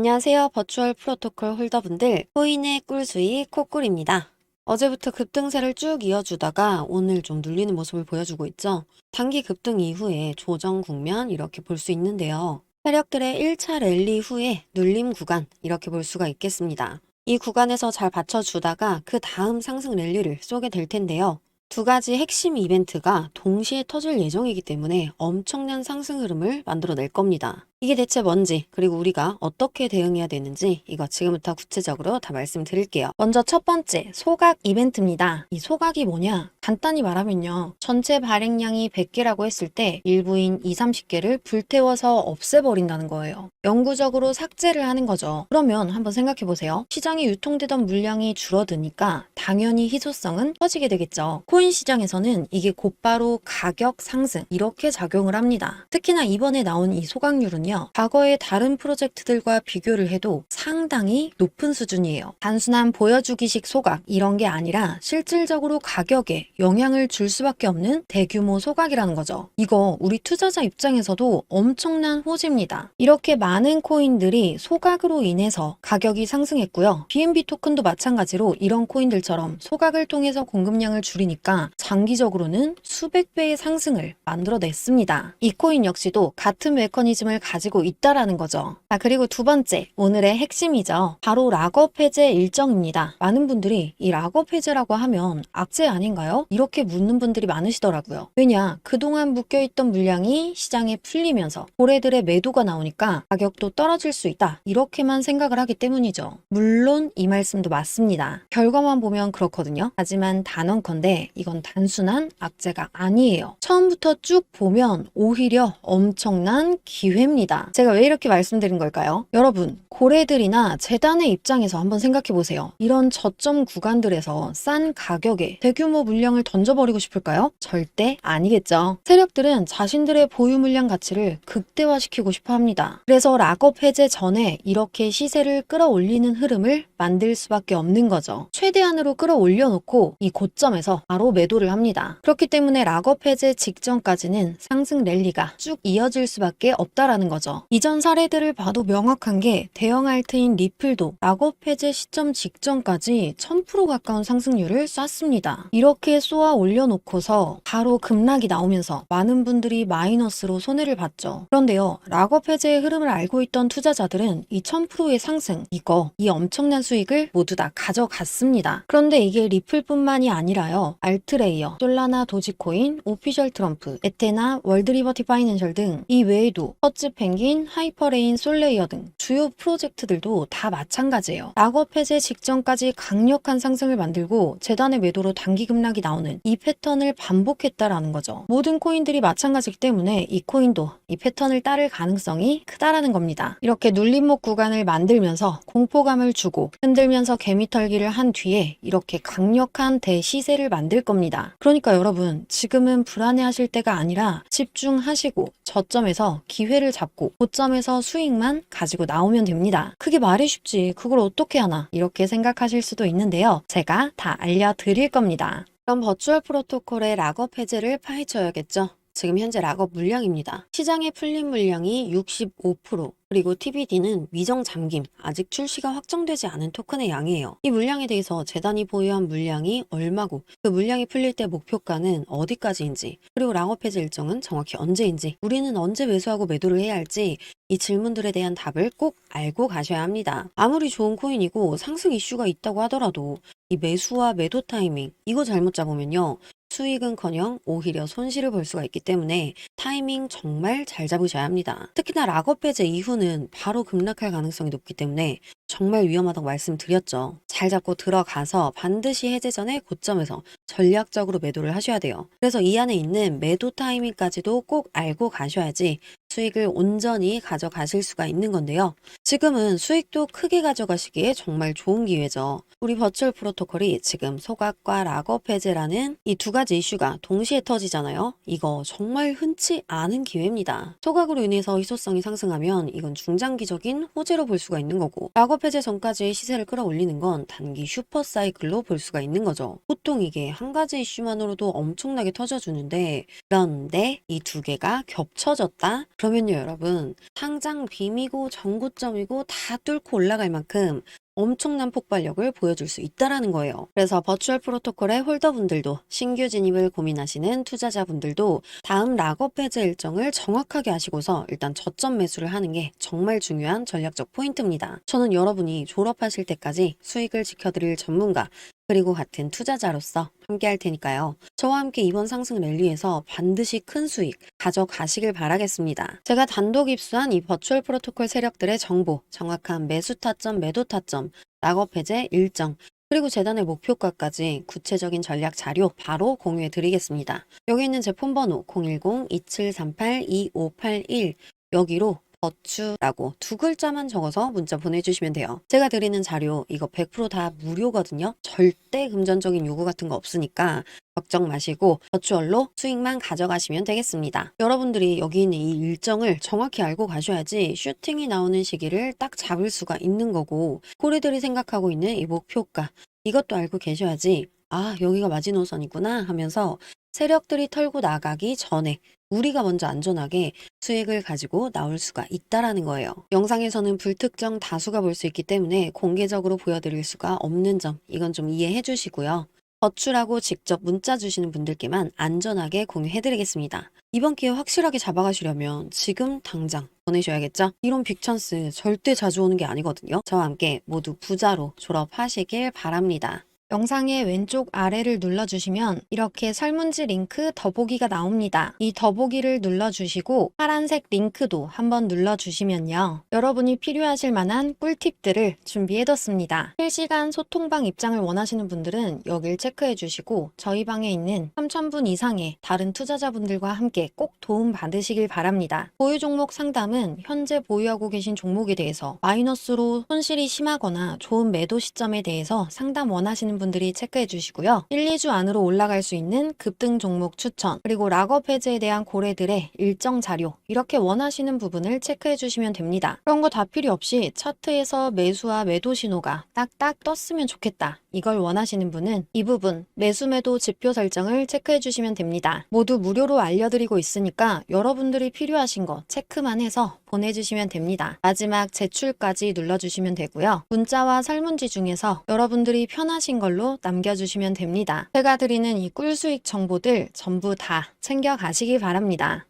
안녕하세요. 버추얼 프로토콜 홀더분들, 코인의 꿀수익 코꿀입니다. 어제부터 급등세를 쭉 이어주다가 오늘 좀 눌리는 모습을 보여주고 있죠. 단기 급등 이후에 조정 국면 이렇게 볼 수 있는데요. 세력들의 1차 랠리 후에 눌림 구간 이렇게 볼 수가 있겠습니다. 이 구간에서 잘 받쳐주다가 그 다음 상승 랠리를 쏘게 될 텐데요. 두 가지 핵심 이벤트가 동시에 터질 예정이기 때문에 엄청난 상승 흐름을 만들어낼 겁니다. 이게 대체 뭔지, 그리고 우리가 어떻게 대응해야 되는지 이거 지금부터 구체적으로 다 말씀드릴게요. 먼저 첫 번째, 소각 이벤트입니다. 이 소각이 뭐냐? 간단히 말하면요. 전체 발행량이 100개라고 했을 때 일부인 2, 30개를 불태워서 없애버린다는 거예요. 영구적으로 삭제를 하는 거죠. 그러면 한번 생각해 보세요. 시장에 유통되던 물량이 줄어드니까 당연히 희소성은 커지게 되겠죠. 코인 시장에서는 이게 곧바로 가격 상승 이렇게 작용을 합니다. 특히나 이번에 나온 이 소각률은요. 과거의 다른 프로젝트들과 비교를 해도 상당히 높은 수준이에요. 단순한 보여주기식 소각 이런 게 아니라 실질적으로 가격에 영향을 줄 수밖에 없는 대규모 소각이라는 거죠. 이거 우리 투자자 입장에서도 엄청난 호재입니다. 이렇게 많은 코인들이 소각으로 인해서 가격이 상승했고요. BNB 토큰도 마찬가지로 이런 코인들처럼 소각을 통해서 공급량을 줄이니까 장기적으로는 수백 배의 상승을 만들어냈습니다. 이 코인 역시도 같은 메커니즘을 가지고 있다라는 거죠. 아, 그리고 두 번째, 오늘의 핵심이죠. 바로 락업 해제 일정입니다. 많은 분들이 이 락업 해제라고 하면 악재 아닌가요? 이렇게 묻는 분들이 많으시더라고요. 왜냐, 그동안 묶여있던 물량이 시장에 풀리면서 고래들의 매도가 나오니까 가격도 떨어질 수 있다. 이렇게만 생각을 하기 때문이죠. 물론 이 말씀도 맞습니다. 결과만 보면 그렇거든요. 하지만 단언컨대 이건 단순한 악재가 아니에요. 처음부터 쭉 보면 오히려 엄청난 기회입니다. 제가 왜 이렇게 말씀드린 걸까요? 여러분, 고래들이나 재단의 입장에서 한번 생각해 보세요. 이런 저점 구간들에서 싼 가격에 대규모 물량을 던져버리고 싶을까요? 절대 아니겠죠. 세력들은 자신들의 보유 물량 가치를 극대화시키고 싶어 합니다. 그래서 락업 해제 전에 이렇게 시세를 끌어올리는 흐름을 만들 수밖에 없는 거죠. 최대한으로 끌어올려 놓고 이 고점에서 바로 매도를 합니다. 그렇기 때문에 락업 해제 직전까지는 상승 랠리가 쭉 이어질 수밖에 없다라는 거죠. 이전 사례들을 봐도 명확한 게 대형 알트인 리플도 락업 해제 시점 직전까지 1000% 가까운 상승률을 쐈습니다. 이렇게 쏘아 올려놓고서 바로 급락이 나오면서 많은 분들이 마이너스로 손해를 봤죠. 그런데요, 락업 해제의 흐름을 알고 있던 투자자들은 이 1000%의 상승, 이거, 이 엄청난 수익을 모두 다 가져갔습니다. 그런데 이게 리플뿐만이 아니라요, 알트레이어, 솔라나 도지코인, 오피셜 트럼프, 에테나, 월드리버티 파이낸셜 등 이 외에도 퍼츠 펭귄, 하이퍼레인, 솔레이어 등 주요 프로젝트들도 다 마찬가지예요. 락업 해제 직전까지 강력한 상승을 만들고 재단의 매도로 단기 급락이 나오는 이 패턴을 반복했다라는 거죠. 모든 코인들이 마찬가지이기 때문에 이 코인도 이 패턴을 따를 가능성이 크다라는 겁니다. 이렇게 눌림목 구간을 만들면서 공포감을 주고 흔들면서 개미털기를 한 뒤에 이렇게 강력한 대시세를 만들 겁니다. 그러니까 여러분 지금은 불안해하실 때가 아니라 집중하시고 저점에서 기회를 잡고 고점에서 수익만 가지고 나오면 됩니다. 그게 말이 쉽지 그걸 어떻게 하나 이렇게 생각하실 수도 있는데요. 제가 다 알려드릴 겁니다. 그럼 버추얼 프로토콜의 락업 해제를 파헤쳐야겠죠. 지금 현재 락업 물량입니다. 시장에 풀린 물량이 65%, 그리고 TBD는 미정 잠김, 아직 출시가 확정되지 않은 토큰의 양이에요. 이 물량에 대해서 재단이 보유한 물량이 얼마고, 그 물량이 풀릴 때 목표가는 어디까지인지, 그리고 락업 해제 일정은 정확히 언제인지, 우리는 언제 매수하고 매도를 해야 할지, 이 질문들에 대한 답을 꼭 알고 가셔야 합니다. 아무리 좋은 코인이고 상승 이슈가 있다고 하더라도 이 매수와 매도 타이밍, 이거 잘못 잡으면요. 수익은커녕 오히려 손실을 볼 수가 있기 때문에 타이밍 정말 잘 잡으셔야 합니다. 특히나 락업 해제 이후는 바로 급락할 가능성이 높기 때문에 정말 위험하다고 말씀드렸죠. 잘 잡고 들어가서 반드시 해제 전에 고점에서 전략적으로 매도를 하셔야 돼요. 그래서 이 안에 있는 매도 타이밍까지도 꼭 알고 가셔야지 수익을 온전히 가져가실 수가 있는 건데요. 지금은 수익도 크게 가져가시기에 정말 좋은 기회죠. 우리 버추얼 프로토콜이 지금 소각과 락업 해제라는 이 두 가지 이슈가 동시에 터지잖아요. 이거 정말 흔치 않은 기회입니다. 소각으로 인해서 희소성이 상승하면 이건 중장기적인 호재로 볼 수가 있는 거고 락업 해제 전까지의 시세를 끌어올리는 건 단기 슈퍼 사이클로 볼 수가 있는 거죠. 보통 이게 한 가지 이슈만으로도 엄청나게 터져주는데 그런데 이 두 개가 겹쳐졌다? 그러면요 여러분 상장 빔이고 전고점이고 다 뚫고 올라갈 만큼 엄청난 폭발력을 보여줄 수 있다라는 거예요. 그래서 버추얼 프로토콜의 홀더분들도 신규 진입을 고민하시는 투자자분들도 다음 락업 해제 일정을 정확하게 아시고서 일단 저점 매수를 하는 게 정말 중요한 전략적 포인트입니다. 저는 여러분이 졸업하실 때까지 수익을 지켜드릴 전문가 그리고 같은 투자자로서 함께 할 테니까요. 저와 함께 이번 상승 랠리에서 반드시 큰 수익 가져가시길 바라겠습니다. 제가 단독 입수한 이 버추얼 프로토콜 세력들의 정보, 정확한 매수 타점, 매도 타점, 락업 해제 일정, 그리고 재단의 목표가까지 구체적인 전략 자료 바로 공유해 드리겠습니다. 여기 있는 제품 번호 010-2738-2581 여기로 버추라고 두 글자만 적어서 문자 보내주시면 돼요. 제가 드리는 자료 이거 100%다 무료거든요. 절대 금전적인 요구 같은 거 없으니까 걱정 마시고 버추얼로 수익만 가져가시면 되겠습니다. 여러분들이 여기 있는 이 일정을 정확히 알고 가셔야지 슈팅이 나오는 시기를 딱 잡을 수가 있는 거고 고리들이 생각하고 있는 이 목표가 이것도 알고 계셔야지 아 여기가 마지노선이구나 하면서 세력들이 털고 나가기 전에 우리가 먼저 안전하게 수익을 가지고 나올 수가 있다라는 거예요. 영상에서는 불특정 다수가 볼 수 있기 때문에 공개적으로 보여드릴 수가 없는 점 이건 좀 이해해 주시고요. 버추라고 직접 문자 주시는 분들께만 안전하게 공유해드리겠습니다. 이번 기회 확실하게 잡아가시려면 지금 당장 보내셔야겠죠? 이런 빅찬스 절대 자주 오는 게 아니거든요. 저와 함께 모두 부자로 졸업하시길 바랍니다. 영상의 왼쪽 아래를 눌러주시면 이렇게 설문지 링크 더보기가 나옵니다. 이 더보기를 눌러주시고 파란색 링크도 한번 눌러주시면요. 여러분이 필요하실 만한 꿀팁들을 준비해뒀습니다. 실시간 소통방 입장을 원하시는 분들은 여길 체크해주시고 저희 방에 있는 3,000분 이상의 다른 투자자분들과 함께 꼭 도움 받으시길 바랍니다. 보유 종목 상담은 현재 보유하고 계신 종목에 대해서 마이너스로 손실이 심하거나 좋은 매도 시점에 대해서 상담 원하시는 분들이 체크해 주시고요. 1, 2주 안으로 올라갈 수 있는 급등 종목 추천, 그리고 락업 해제에 대한 고래들의 일정 자료, 이렇게 원하시는 부분을 체크해 주시면 됩니다. 그런 거 다 필요 없이 차트에서 매수와 매도 신호가 딱딱 떴으면 좋겠다. 이걸 원하시는 분은 이 부분 매수 매도 지표 설정을 체크해 주시면 됩니다. 모두 무료로 알려드리고 있으니까 여러분들이 필요하신 거 체크만 해서 보내주시면 됩니다. 마지막 제출까지 눌러주시면 되고요. 문자와 설문지 중에서 여러분들이 편하신 걸로 남겨주시면 됩니다. 제가 드리는 이 꿀수익 정보들 전부 다 챙겨가시기 바랍니다.